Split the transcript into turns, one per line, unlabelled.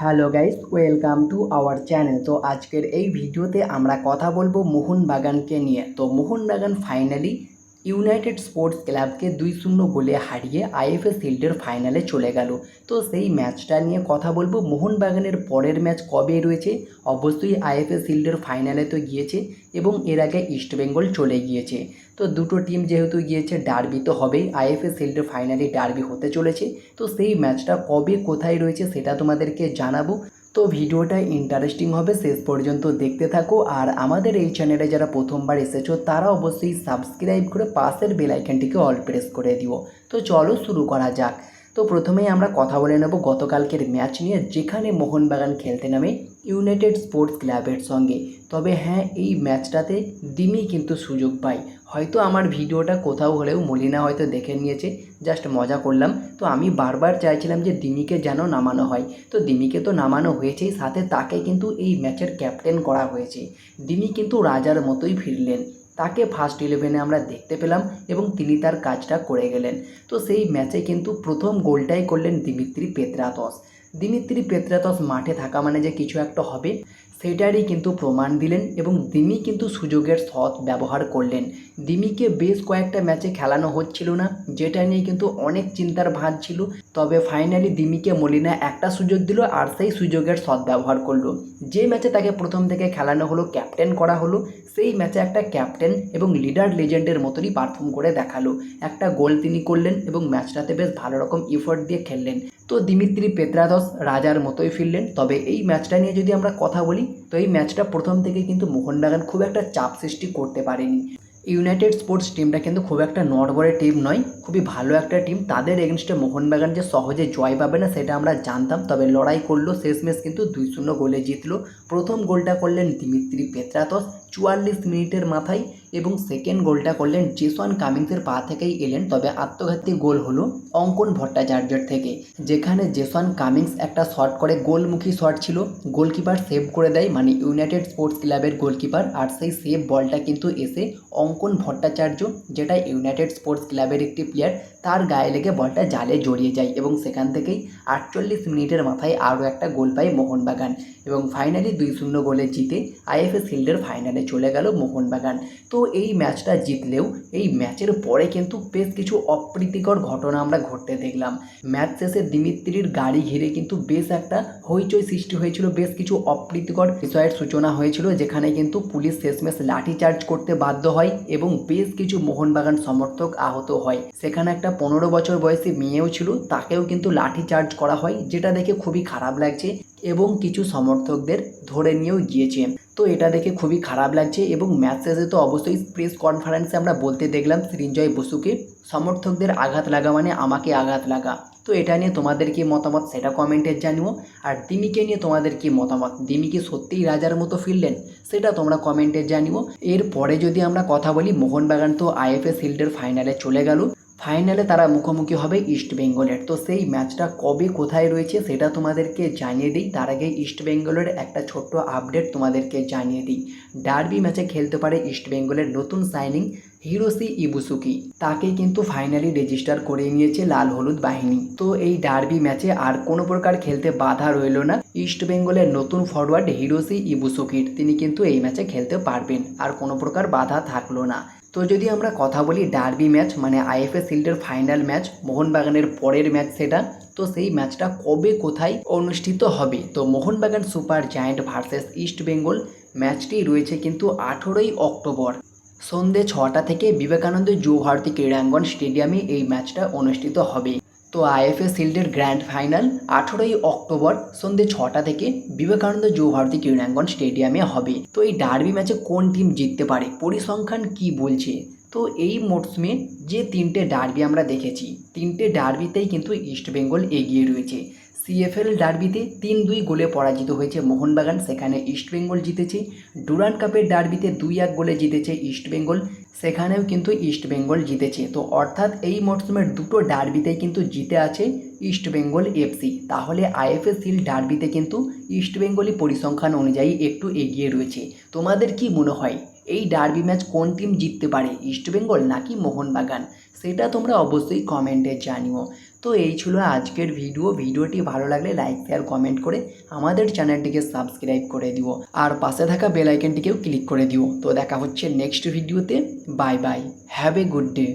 Hello guys, welcome to our channel. তো আজকের এই ভিডিওতে আমরা কথা বলব মোহনবাগানকে নিয়ে। তো মোহনবাগান ফাইনালি ইউনাইটেড স্পোর্টস ক্লাবকে দুই শূন্য গোলে হারিয়ে আইএফএ শিল্ডের ফাইনালে চলে গেল। তো সেই ম্যাচটা নিয়ে কথা বলব। মোহনবাগানের পরের ম্যাচ কবে রয়েছে? অবশ্যই আইএফএ শিল্ডের ফাইনালে তো গিয়েছে এবং এর আগে ইস্টবেঙ্গল চলে গিয়েছে। তো দুটো টিম যেহেতু গিয়েছে, ডার্বি তো হবেই। আইএফএ শিল্ডের ফাইনালে ডার্বি হতে চলেছে। তো সেই ম্যাচটা কবে কোথায় রয়েছে সেটা তোমাদেরকে জানাব। তো ভিডিওটা ইন্টারেস্টিং হবে, শেষ পর্যন্ত দেখতে থাকো। আর আমাদের এই চ্যানেলে যারা প্রথমবার এসেছ, তারা অবশ্যই সাবস্ক্রাইব করে পাশের বেলাইকানটিকে অল প্রেস করে দিও। তো চলো শুরু করা যাক। তো প্রথমেই আমরা কথা বলে নেব গতকালকের ম্যাচ নিয়ে, যেখানে মোহনবাগান খেলতে নামে ইউনাইটেড স্পোর্টস ক্লাবের সঙ্গে। তবে হ্যাঁ এই ম্যাচটাতে দিমি কিন্তু সুযোগ পায়। হয়তো আমার ভিডিওটা কোথাও হলেও মলিনা হয়তো দেখে নিয়েছে। জাস্ট মজা করলাম। তো আমি বারবার চাইছিলাম যে দিমিকে যেন নামানো হয়। তো দিমিকে তো নামানো হয়েছেই, সাথে তাকে কিন্তু এই ম্যাচের ক্যাপ্টেন করা হয়েছে। দিমি কিন্তু রাজার মতোই ফিরলেন। তাকে ফার্স্ট ইলেভেনে আমরা দেখতে পেলাম এবং তিনি তার কাজটা করে গেলেন। তো সেই ম্যাচে কিন্তু প্রথম গোলটাই করলেন দিমিত্রি পেত্রাতস। দিমিত্রি পেত্রাতস মাঠে থাকা মানে যে কিছু একটা হবে সেটারই কিন্তু প্রমাণ দিলেন এবং দিমি কিন্তু সুযোগের সৎ ব্যবহার করলেন। দিমিকে বেশ কয়েকটা ম্যাচে খেলানো হচ্ছিল না, যেটা নিয়ে কিন্তু অনেক চিন্তার ভাঁজ ছিল। তবে ফাইনালি দিমিকে মলিনা একটা সুযোগ দিল আর সেই সুযোগের সৎ ব্যবহার করল। যে ম্যাচে তাকে প্রথম থেকে খেলানো হলো ক্যাপ্টেন করা হলো, সেই ম্যাচে একটা ক্যাপ্টেন এবং লিডার লেজেন্ডের মতনই পারফর্ম করে দেখাল। একটা গোল তিনি করলেন এবং ম্যাচটাতে বেশ ভালো রকম ইফোর্ট দিয়ে খেললেন। তো দিমিত্রি পেত্রাদস রাজার মতোই ফিরলেন। তবে এই ম্যাচটা নিয়ে যদি আমরা কথা বলি তো এই ম্যাচটা প্রথম থেকে কিন্তু মোহনবাগান খুব একটা চাপ সৃষ্টি করতে পারেনি। ইউনাইটেড স্পোর্টস টিমটা কিন্তু খুব একটা নড়বড়ে টিম নয়, খুবই ভালো একটা টিম তাদের এগেনস্টে মোহনবাগান যে সহজে জয় পাবে না, সেটা আমরা জানতাম। তবে লড়াই করল, শেষমেশ কিন্তু দুই শূন্য গোলে জিতলো। প্রথম গোলটা করলেন দিমিত্রি পেত্রাতস। চুয়াল্লিশ মিনিটের মাথায় এবং সেকেন্ড গোলটা করলেন জেসন কামিংসের পা থেকেই এলেন, তবে আত্মঘাতী গোল হলো অঙ্কন ভট্টাচার্যের থেকে, যেখানে জেসন কামিংস একটা শট করে, গোলমুখী শট ছিল গোলকিপার সেভ করে দেয় মানে ইউনাইটেড স্পোর্টস ক্লাবের গোলকিপার আর সেই সেভ বলটা কিন্তু এসে অঙ্কন ভট্টাচার্য, যেটা ইউনাইটেড স্পোর্টস ক্লাবের একটি প্লেয়ার তার গায়ে লেগে বলটা জালে জড়িয়ে যায় এবং সেখান থেকেই আটচল্লিশ মিনিটের মাথায় আরও একটা গোল পায় মোহনবাগান এবং ফাইনালি দুই শূন্য গোলে জিতে আইএফএ শিল্ডের ফাইনালে চলে গেল মোহনবাগান। তো এই ম্যাচটা জিতলেও এই ম্যাচের পরে কিন্তু বেশ কিছু অপ্রীতিকর ঘটনা আমরা ঘটতে দেখলাম। ম্যাচ শেষে দিমিত্রির গাড়ি ঘিরে কিন্তু বেশ একটা হইচই সৃষ্টি হয়েছিল, বেশ কিছু অপ্রীতিকর বিষয়ের সূচনা হয়েছিল, যেখানে কিন্তু পুলিশ শেষমেশ লাঠিচার্জ করতে বাধ্য হয় এবং বেশ কিছু মোহনবাগান সমর্থক আহত হয়। সেখানে একটা পনেরো বছর বয়সী মেয়েও ছিল, তাকেও কিন্তু লাঠিচার্জ করা হয়, যেটা দেখে খুবই খারাপ লাগছে এবং কিছু সমর্থকদের ধরে নিয়েও গিয়েছে। তো এটা দেখে খুবই খারাপ লাগছে এবং ম্যাচ শেষে তো অবশ্যই প্রেস কনফারেন্সে আমরা বলতে দেখলাম সৃঞ্জয় বসুকে, সমর্থকদের আঘাত লাগা মানে আমাকে আঘাত লাগা। তো এটা নিয়ে তোমাদের কি মতামত সেটা কমেন্টে জানিও। আর দিমিকে নিয়ে তোমাদের কি মতামত? দিমি কি সত্যিই রাজার মতো ফিরলেন? সেটা তোমরা কমেন্টে জানিও। এরপরে যদি আমরা কথা বলি, মোহনবাগান তো আইএফএ শিল্ডের ফাইনালে চলে গেল। ফাইনালে তারা মুখোমুখি হবে ইস্ট বেঙ্গলের। তো সেই ম্যাচটা কবে কোথায় রয়েছে সেটা তোমাদেরকে জানিয়ে দিই। তার আগে ইস্ট বেঙ্গলের একটা ছোট্ট আপডেট তোমাদেরকে জানিয়ে দিই। ডার্বি ম্যাচে খেলতে পারে ইস্ট বেঙ্গলের নতুন সাইনিং হিরোসি ইবুসুকি। তাকে কিন্তু ফাইনালি রেজিস্টার করে নিয়েছে লাল হলুদ বাহিনী। তো এই ডার্বি ম্যাচে আর কোনো প্রকার খেলতে বাধা রইল না ইস্ট বেঙ্গলের নতুন ফরওয়ার্ড হিরোসি ইবুসুকির। তিনি কিন্তু এই ম্যাচে খেলতে পারবেন। আর কোনো প্রকার বাধা থাকল না। তো যদি আমরা কথা বলি ডার্বি ম্যাচ মানে আইএফএ শিল্ডের ফাইনাল ম্যাচ, মোহনবাগানের পরের ম্যাচ সেটা, তো সেই ম্যাচটা কবে কোথায় অনুষ্ঠিত হবে? তো Mohun Bagan Super Giant versus East Bengal, ম্যাচটি রয়েছে কিন্তু আঠেরোই অক্টোবর। সন্ধে ছটা থেকে বিবেকানন্দ যুবভারতী ক্রীড়াঙ্গন স্টেডিয়ামে এই ম্যাচটা অনুষ্ঠিত হবে। তো আইএফএ শিল্ডের গ্র্যান্ড ফাইনাল আঠেরোই অক্টোবর সন্ধ্যে ছটা থেকে বিবেকানন্দ যুবভারতী ক্রীড়াঙ্গন স্টেডিয়ামে হবে। তো এই ডার্বি ম্যাচে কোন টিম জিততে পারে? পরিসংখ্যান কি বলছে? তো এই মরশুমে যে তিনটে ডার্বি আমরা দেখেছি, তিনটে ডার্বিতেই কিন্তু ইস্টবেঙ্গল এগিয়ে রয়েছে। সিএফএল ডার্বিতে তিন দুই গোলে পরাজিত হয়েছে মোহনবাগান, সেখানে ইস্টবেঙ্গল জিতেছে। ডুরান্ড কাপের ডার্বিতে দুই এক গোলে জিতেছে ইস্টবেঙ্গল সেখানেও কিন্তু ইস্টবেঙ্গল জিতেছে। তো অর্থাৎ এই মরশুমের দুটো ডার্বিতেই কিন্তু জিতে আছে ইস্টবেঙ্গল এফসি তাহলে আইএফএ সিল ডার্বিতে কিন্তু ইস্টবেঙ্গলি পরিসংখ্যান অনুযায়ী একটু এগিয়ে রয়েছে। তোমাদের কি মনে হয়, এই ডার্বি ম্যাচ কোন টিম জিততে পারে ইস্টবেঙ্গল নাকি মোহনবাগান? সেটা তোমরা অবশ্যই কমেন্টে জানিও। তো এই ছিল আজকের ভিডিও। ভিডিওটি ভালো লাগলে লাইক শেয়ার কমেন্ট করে আমাদের চ্যানেলটিকে সাবস্ক্রাইব করে দিও। আর পাশে থাকা বেল আইকনটিকেও ক্লিক করে দিও। তো দেখা হচ্ছে নেক্সট ভিডিওতে bye bye have a good day